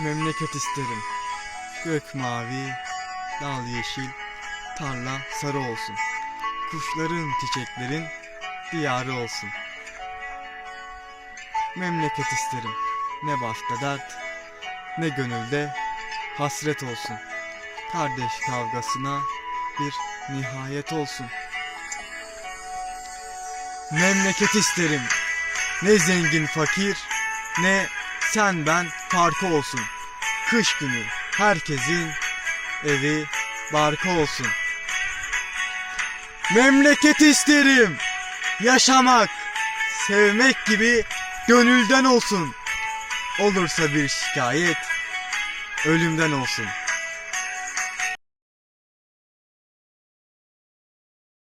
Memleket isterim. Gök mavi, dal yeşil, tarla sarı olsun. Kuşların, çiçeklerin diyarı olsun. Memleket isterim. Ne başta dert, ne gönülde hasret olsun. Kardeş kavgasına bir nihayet olsun. Memleket isterim. Ne zengin fakir, ne sen ben farkı olsun. Kış günü herkesin evi barkı olsun. Memleket isterim. Yaşamak, sevmek gibi gönülden olsun. Olursa bir şikayet ölümden olsun.